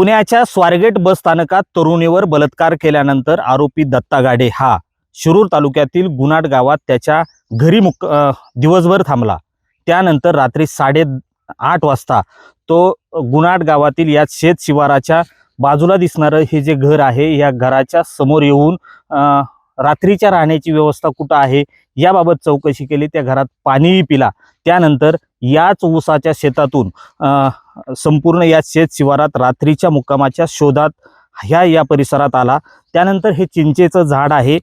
पुण्याच्या स्वारगेट बस स्थानकात तरुणीवर बलात्कार केल्यानंतर आरोपी दत्ता गाडे हा शिरूर तालुक्यातील गुनाट गावात त्याच्या घरी मुक दिवसभर थांबला. त्यानंतर रात्री साडे आठ वाजता तो गुनाट गावातील या शेत शिवाराच्या बाजूला दिसणारं हे जे घर आहे या घराच्या समोर येऊन रात्रीच्या राहण्याची व्यवस्था कुठं आहे याबाबत चौकशी केली. त्या घरात पाणीही पिला. त्यानंतर याच ऊसाच्या शेतातून संपूर्ण या शेत शिवारात रात्रीच्या मुक्कामाच्या शोधात ह्या या परिसरात आला. त्यानंतर हे चिंचेचं झाड आहे.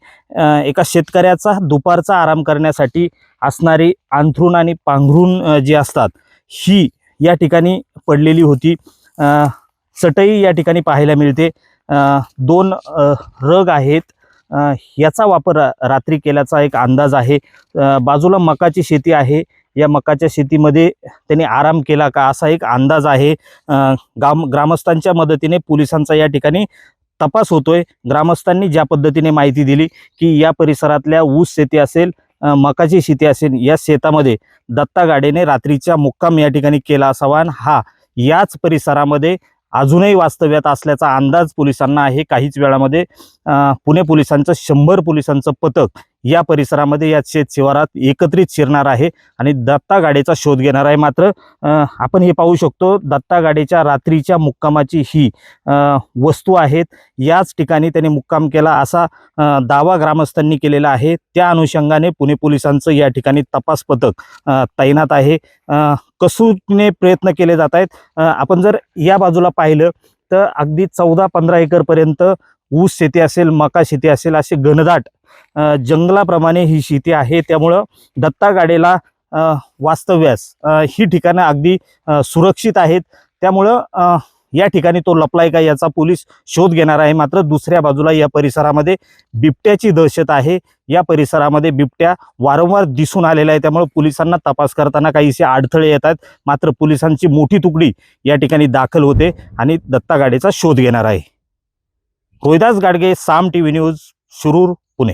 एका शेतकऱ्याचा दुपारचा आराम करण्यासाठी असणारी अंथरूण आणि पांघरून जी असतात ही या ठिकाणी पडलेली होती. चटई या ठिकाणी पाहायला मिळते. दोन रग आहेत. याचा वापर रात्री केल्याचा एक अंदाज आहे. बाजूला मकाची शेती आहे. या मकाच्या शेतीमध्ये त्यांनी आराम केला का असा एक अंदाज आहे. ग्राम गाम ग्रामस्थांच्या मदतीने पोलिसांचा या ठिकाणी तपास होतोय. ग्रामस्थांनी ज्या पद्धतीने माहिती दिली की या परिसरातल्या ऊस शेती असेल मकाची शेती असेल या शेतामध्ये दत्ता गाडेने रात्रीचा मुक्काम या ठिकाणी केला असावा हा याच परिसरामध्ये अजूनही वास्तव्यात असल्याचा अंदाज पोलिसांना आहे. काहीच वेळामध्ये पुणे पोलिसांचं शंभर पोलिसांचं पथक या परिसरामध्ये या शेत शिवारात एकत्रित शिरणार आहे आणि दत्ता गाडेचा शोध घेणार आहे. मात्र आपण हे पाहू शकतो दत्ता गाडेच्या रात्रीच्या मुक्कामाची ही वस्तू आहेत. याच ठिकाणी त्यांनी मुक्काम केला असा दावा ग्रामस्थांनी केलेला आहे. त्या अनुषंगाने पुणे पोलिसांचं या ठिकाणी तपास पथक तैनात आहे. कसूने प्रयत्न केले जात आहेत. आपण जर या बाजूला पाहिलं तर अगदी चौदा पंधरा एकरपर्यंत ऊस शेती असेल मका शेती असेल असे घनदाट जंगलाप्रमाणे ही शेती आहे. त्यामुळं दत्ता गाडेला वास्तव्यास ही ठिकाणं अगदी सुरक्षित आहेत. त्यामुळं या ठिकाणी तो लपलाय का याचा पोलीस शोध घेणार आहे. मात्र दुसऱ्या बाजूला या परिसरामध्ये बिबट्याची दहशत आहे. या परिसरामध्ये बिबट्या वारंवार दिसून आलेला आहे. त्यामुळे पोलिसांना तपास करताना काहीसे अडथळे येतात मात्र पोलिसांची मोठी तुकडी या ठिकाणी दाखल होते आणि दत्ता गाडेचा शोध घेणार आहे. Rohidas Gadge Saam T V news Shirur Pune.